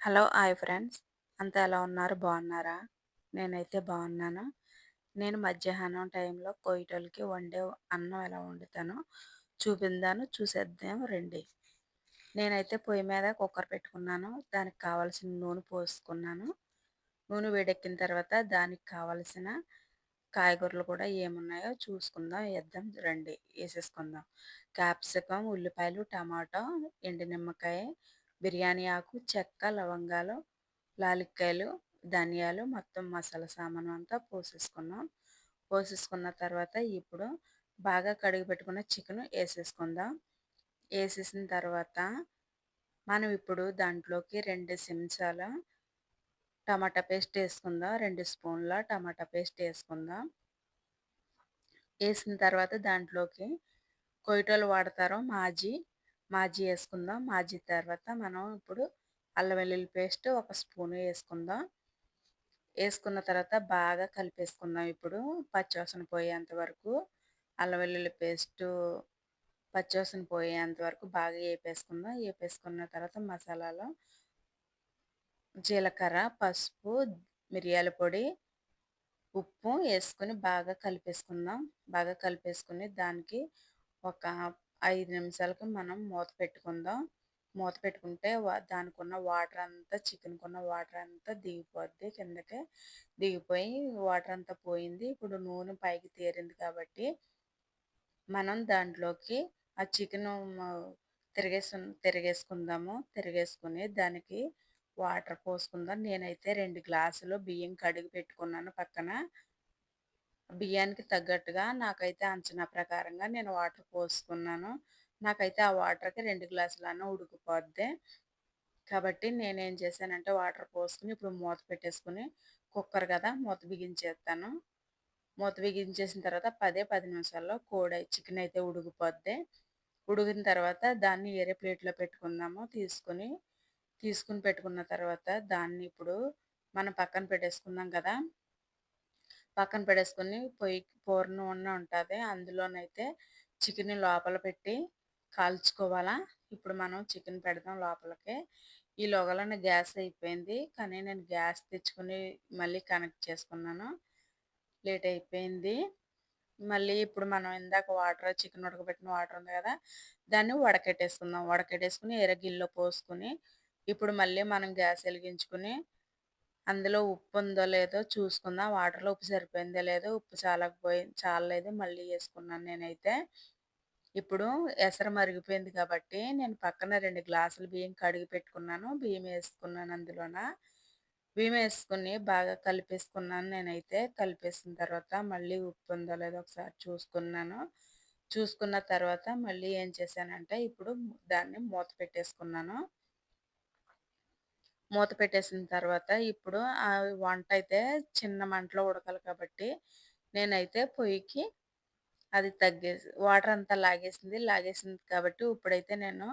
Hello hi friends. అంతా ఎలా ఉన్నారు? బాగున్నారా? నేనైతే బాగున్నాను. నేను మధ్యాహ్నం టైంలో కోయిటోళ్ళకి వండే అన్నం ఎలా వండుతానో చూపిందాను చూసేద్దాం రండి. నేనైతే పొయ్యి మీద కుక్కర్ పెట్టుకున్నాను దానికి కావాల్సిన నూనె పోసుకున్నాను. నూనె వేడెక్కిన తర్వాత దానికి కావలసిన కాయగూరలు కూడా ఏమున్నాయో చూసుకుందాం వేద్దాం రండి వేసేసుకుందాం. క్యాప్సికం ఉల్లిపాయలు టమాటో ఎండు నిమ్మకాయ బిర్యానీ ఆకు చెక్క లవంగాలు లాలిక్కాయలు ధనియాలు మొత్తం మసాలా సామాను అంతా పోసేసుకున్నాం. పోసేసుకున్న తర్వాత ఇప్పుడు బాగా కడిగి పెట్టుకున్న చికెన్ వేసేసుకుందాం. వేసేసిన తర్వాత మనం ఇప్పుడు దాంట్లోకి రెండు చెంచాల టమాటా పేస్ట్ వేసుకుందాం. రెండు స్పూన్ల టమాటా పేస్ట్ వేసుకుందాం. వేసిన తర్వాత దాంట్లోకి కొయ్యటోలు వాడతారు మాజీ మాజీ వేసుకుందాం. మాజీ తర్వాత మనం ఇప్పుడు అల్లం వెల్లుల్లి పేస్ట్ ఒక స్పూన్ వేసుకుందాం. వేసుకున్న తర్వాత బాగా కలిపేసుకుందాం ఇప్పుడు పచ్చివాసన పోయేంత వరకు. అల్లం వెల్లుల్లి పేస్ట్ పచ్చివాసన పోయేంత వరకు బాగా వేపేసుకుందాం వేపేసుకున్న తర్వాత మసాలాలో జీలకర్ర పసుపు మిరియాల పొడి ఉప్పు వేసుకుని బాగా కలిపేసుకుందాం. బాగా కలిపేసుకుని దానికి ఒక ఐదు నిమిషాలకు మనం మూత పెట్టుకుందాం. మూత పెట్టుకుంటే దానికి ఉన్న వాటర్ అంతా చికెన్కి ఉన్న వాటర్ అంతా దిగిపోద్ది కిందకి. దిగిపోయి వాటర్ అంతా పోయింది. ఇప్పుడు నూనె పైకి తేరింది కాబట్టి మనం దాంట్లోకి ఆ చికెన్ తిరిగేసు తిరిగేసుకుందాము. తిరిగేసుకుని దానికి వాటర్ పోసుకుందాం. నేనైతే రెండు గ్లాసులు బియ్యం కడిగి పెట్టుకున్నాను పక్కన. బియ్యానికి తగ్గట్టుగా నాకైతే అంచనా ప్రకారంగా నేను వాటర్ పోసుకున్నాను. నాకైతే ఆ వాటర్కి రెండు గ్లాసులన్నా ఉడికిపోద్ది. కాబట్టి నేనేం చేశానంటే వాటర్ పోసుకుని ఇప్పుడు మూత పెట్టేసుకుని కుక్కర్ కదా మూత బిగించేస్తాను. మూత బిగించేసిన తర్వాత పదే పది నిమిషాల్లో కోడి చికెన్ అయితే ఉడికిపోద్ది. ఉడికిన తర్వాత దాన్ని ఏరే ప్లేట్లో పెట్టుకుందాము. తీసుకుని తీసుకుని పెట్టుకున్న తర్వాత దాన్ని ఇప్పుడు మనం పక్కన పెట్టేసుకుందాం కదా. పక్కన పెట్టేసుకుని పొయ్యి పూర్ణ ఉన్న ఉంటుంది. అందులోనైతే చికెన్ లోపల పెట్టి కాల్చుకోవాలా. ఇప్పుడు మనం చికెన్ పెడదాం లోపలికి. ఈ లోగలనే గ్యాస్ అయిపోయింది. కానీ నేను గ్యాస్ తెచ్చుకుని మళ్ళీ కనెక్ట్ చేసుకున్నాను. లేట్ అయిపోయింది. మళ్ళీ ఇప్పుడు మనం ఇందాక వాటర్ చికెన్ ఉడకబెట్టిన వాటర్ ఉంది కదా దాన్ని వడకెట్టేసుకుందాం. వడకెట్టేసుకుని ఎర్రగిల్లో పోసుకుని ఇప్పుడు మళ్ళీ మనం గ్యాస్ వెలిగించుకుని అందులో ఉప్పు ఉందో లేదో చూసుకుందాం. వాటర్లో ఉప్పు సరిపోయిందో లేదో ఉప్పు చాలకపోయి చాలలేదు. మళ్ళీ వేసుకున్నాను నేనైతే. ఇప్పుడు ఎసరు మరిగిపోయింది కాబట్టి నేను పక్కన రెండు గ్లాసులు బియ్యం కడిగి పెట్టుకున్నాను. బియ్యం వేసుకున్నాను అందులోన. బియ్యం వేసుకుని బాగా కలిపేసుకున్నాను నేనైతే. కలిపేసిన తర్వాత మళ్ళీ ఉప్పు ఉందో లేదో ఒకసారి చూసుకున్నాను. చూసుకున్న తర్వాత మళ్ళీ ఏం చేశానంటే ఇప్పుడు దాన్ని మూత పెట్టేసుకున్నాను. మూత పెట్టేసిన తర్వాత ఇప్పుడు ఆ వంట అయితే చిన్న మంటలో ఉడకాలి కాబట్టి నేనైతే పొయ్యికి అది తగ్గేసి వాటర్ అంతా లాగేసింది లాగేసింది కాబట్టి ఇప్పుడైతే నేను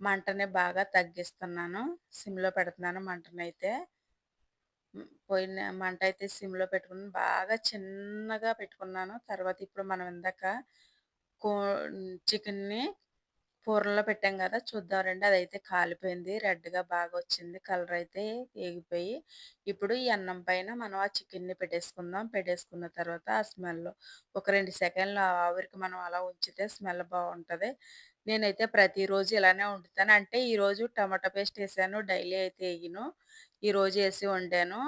మంటని బాగా తగ్గిస్తున్నాను. సిమ్లో పెడుతున్నాను మంటనైతే. పోయిన మంట అయితే సిమ్లో పెట్టుకుని బాగా చిన్నగా పెట్టుకున్నాను. తర్వాత ఇప్పుడు మనం ఇందాక కో చికెన్ని కూరలో పెట్టాం కదా! చూద్దామండి అది అదైతే కాలిపోయింది. రెడ్గా బాగా వచ్చింది కలర్ అయితే ఎగిపోయి ఇప్పుడు ఈ అన్నం పైన మనం ఆ చికెన్ని పెట్టేసుకుందాం. పెట్టేసుకున్న తర్వాత ఆ స్మెల్ ఒక రెండు సెకండ్లు ఆవిరికి మనం అలా ఉంచితే స్మెల్ బాగుంటుంది నేనైతే ప్రతిరోజు ఇలానే వండుతాను. అంటే ఈరోజు టమాటా పేస్ట్ వేసాను డైలీ అయితే వేయను ఈరోజు వేసి వండాను.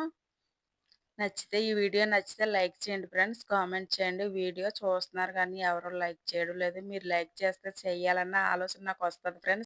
నచ్చితే ఈ వీడియో నచ్చితే లైక్ చేయండి ఫ్రెండ్స్. కామెంట్ చేయండి. వీడియో చూస్తున్నారు కానీ ఎవరు లైక్ చేయడం లేదు. మీరు లైక్ చేస్తే చేయాలన్న ఆలోచన నాకు వస్తుంది ఫ్రెండ్స్.